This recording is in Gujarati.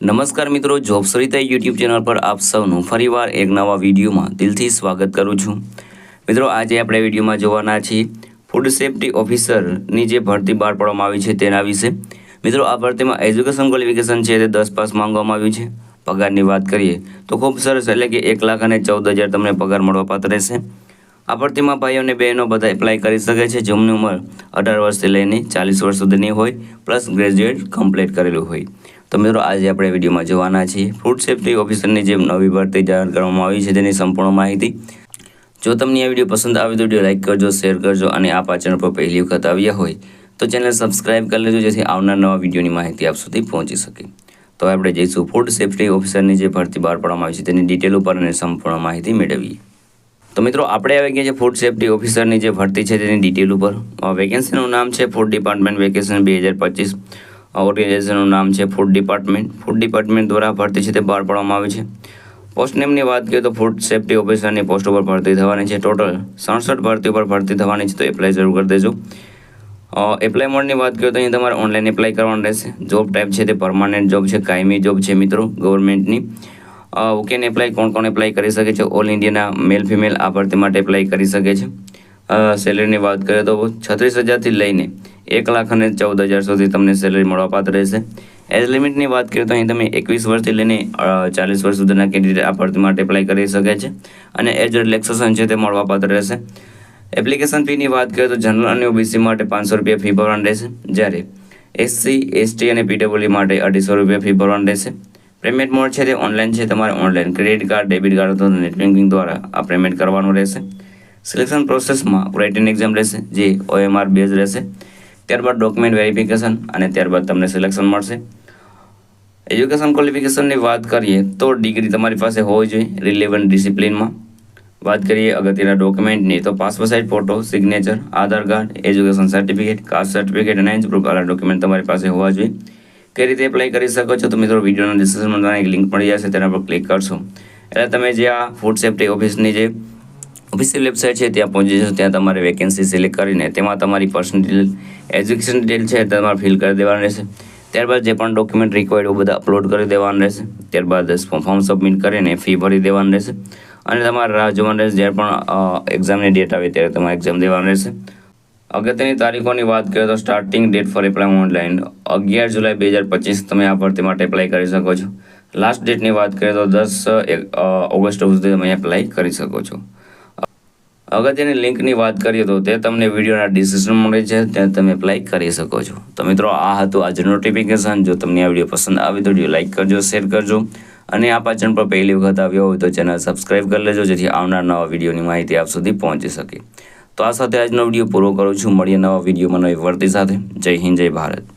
નમસ્કાર મિત્રો જોબ સરિતા યુટ્યુબ ચેનલ પર આપ સૌનું ફરીવાર એક નવા વિડીયોમાં દિલથી સ્વાગત કરું છું. મિત્રો, આજે આપણે વિડીયોમાં જોવાના છીએ ફૂડ સેફ્ટી ઓફિસરની જે ભરતી બહાર પાડવામાં આવી છે તેના વિશે. મિત્રો, આ ભરતીમાં એજ્યુકેશન ક્વોલિફિકેશન છે તે દસ પાસ માંગવામાં આવ્યું છે. પગારની વાત કરીએ તો ખૂબ સરસ, એટલે કે એક લાખ અને ચૌદ હજાર તમને પગાર મળવાપાત્ર રહેશે. આ ભરતીમાં ભાઈઓ અને બહેનો બધા એપ્લાય કરી શકે છે, જેમની ઉંમર અઢાર વર્ષથી લઈને ચાલીસ વર્ષ સુધીની હોય પ્લસ ગ્રેજ્યુએટ કમ્પ્લીટ કરેલું હોય. તો મિત્રો, આજે આપણે વિડીયોમાં જોવાના છીએ ફૂડ સેફ્ટી ઓફિસરની જે નવી ભરતી જાહેર કરવામાં આવી છે, તેની સંપૂર્ણ માહિતી. જો તમને આ વીડિયો પસંદ આવે તો વીડિયો લાઇક કરજો, શેર કરજો અને આ ચેનલ પર પહેલી વખત આવ્યા હોય તો ચેનલ સબસ્ક્રાઇબ કરી લેજો, જેથી આવનાર નવા વિડીયોની માહિતી આપ સુધી પહોંચી શકે. તો આપણે જઈશું ફૂડ સેફ્ટી ઓફિસરની જે ભરતી બહાર પાડવામાં આવી છે, તેની ડિટેલ ઉપર અને સંપૂર્ણ માહિતી મેળવીએ. તો મિત્રો, આપણે આવી ગયા છે ફૂડ સેફ્ટી ઓફિસરની જે ભરતી છે, તેની ડિટેલ ઉપર. વેકેન્સીનું નામ છે ફૂડ ડિપાર્ટમેન્ટ વેકેશન બે હજાર પચીસ. ઓર્ગેનાઇઝેશનનું નામ છે ફૂડ ડિપાર્ટમેન્ટ ફૂડ ડિપાર્ટમેન્ટ દ્વારા ભરતી છે તે બહાર પાડવામાં આવી છે. પોસ્ટ નેમની વાત કરીએ તો ફૂડ સેફ્ટી ઓફિસરની પોસ્ટ ઉપર ભરતી થવાની છે. ટોટલ સડસઠ ભરતી ઉપર ભરતી થવાની છે. તો એપ્લાય જરૂર કરી દેજો. એપ્લાય મોડની વાત કરીએ તો અહીં તમારે ઓનલાઈન એપ્લાય કરવાનું રહેશે. જોબ ટાઈપ છે તે પરમાનન્ટ જોબ છે, કાયમી જોબ છે, મિત્રો ગવર્મેન્ટની ઓકે એપ્લાય કોણ કોણ એપ્લાય કરી શકે છે? ઓલ ઇન્ડિયાના મેલ ફિમેલ આ ભરતી માટે એપ્લાય કરી શકે છે. સેલેરીની વાત કરીએ તો છત્રીસ હજારથી લઈને એક લાખ અને ચૌદ હજાર સુધી તમને સેલેરી મળવાપાત્ર રહેશે. એજ લિમિટની વાત કરીએ તો અહીં તમે એકવીસ વર્ષથી લઈને ચાલીસ વર્ષ સુધીના કેન્ડિડેટ આ ભરતી માટે એપ્લાય કરી શકે છે અને એજ રિલેક્સેશન છે તે મળવાપાત્ર રહેશે. એપ્લિકેશન ફીની વાત કરીએ તો જનરલ અને ઓબીસી માટે પાંચસો રૂપિયા ફી ભરવાની રહેશે. જ્યારે એસસી એસટી અને પીડબ્લ્યુ માટે અઢીસો રૂપિયા ફી ભરવાની રહેશે. પેમેન્ટ મોડ છે તે ઓનલાઈન છે. તમારે online credit card debit card અથવા નેટ બેન્કિંગ દ્વારા આ પેમેન્ટ કરવાનું રહેશે. સિલેક્શન પ્રોસેસમાં રાઇટિંગ એક્ઝામ રહેશે, જે ઓએમઆર બેઝ રહેશે. ત્યારબાદ ડોક્યુમેન્ટ વેરિફિકેશન અને ત્યારબાદ તમને સિલેક્શન મળશે. એજ્યુકેશન ક્વોલિફિકેશનની વાત કરીએ તો ડિગ્રી તમારી પાસે હોવી જોઈએ રિલેવન્ટ ડિસિપ્લિનમાં વાત કરીએ અગત્યના ડોક્યુમેન્ટની તો passport size photo signature Aadhaar card education certificate caste certificate age એન્જ proof આલા ડોક્યુમેન્ટ તમારી પાસે હોવા જોઈએ. કઈ રીતે એપ્લાય કરી શકો છો તો મિત્રો વિડીયોના ડિસ્ક્રિપ્શનમાં એક લિંક મળી જશે, તેના પર ક્લિક કરશો. એટલે તમે જે આ ફૂડ સેફ્ટી ઓફિસની જે ઓફિશિયલ વેબસાઇટ છે, ત્યાં પહોંચી જશો ત્યાં તમારે વેકેન્સી સિલેક્ટ કરીને તેમાં તમારી પર્સનલ ડિટેલ એજ્યુકેશન ડિટેલ છે તમારે ફિલ કરી દેવાનું રહેશે. ત્યારબાદ જે પણ ડોક્યુમેન્ટ રિક્વાયર્ડ એવું બધા અપલોડ કરી દેવાનું રહેશે. ત્યારબાદ ફોર્મ સબમિટ કરીને ફી ભરી દેવાનું રહેશે. અને તમારે રાહ જોવાનું રહેશે, જ્યારે પણ એક્ઝામની ડેટ આવે ત્યારે તમારે એક્ઝામ દેવાનું રહેશે. અગત્યની તારીખોની વાત કરીએ તો starting date for apply online અગિયાર જુલાઈ બે હજાર પચીસ તમે આ ભરતી માટે એપ્લાય કરી શકો છો. લાસ્ટ ડેટની વાત કરીએ તો દસ ઓગસ્ટ સુધી તમે એપ્લાય કરી શકો છો. અગત્યની લિંકની વાત કરીએ તો તે તમને વિડીયોના ડિસ્ક્રિપ્શન મળે છે ત્યાં તમે લાઇક કરી શકો છો. તો મિત્રો, આ હતું આજનું નોટિફિકેશન જો તમને આ વીડિયો પસંદ આવે તો વીડિયો લાઇક કરજો શેર કરજો. અને આ પાચન પર પહેલી વખત આવ્યો હોય તો ચેનલ સબસ્ક્રાઇબ કરી લેજો, જેથી આવનાર નવા વિડીયોની માહિતી આપ સુધી પહોંચી શકે. તો આ સાથે આજનો વીડિયો પૂરો કરું છું. મળીએ નવા વિડીયોમાં નવી વર્તી સાથે. જય હિન્દ, જય ભારત.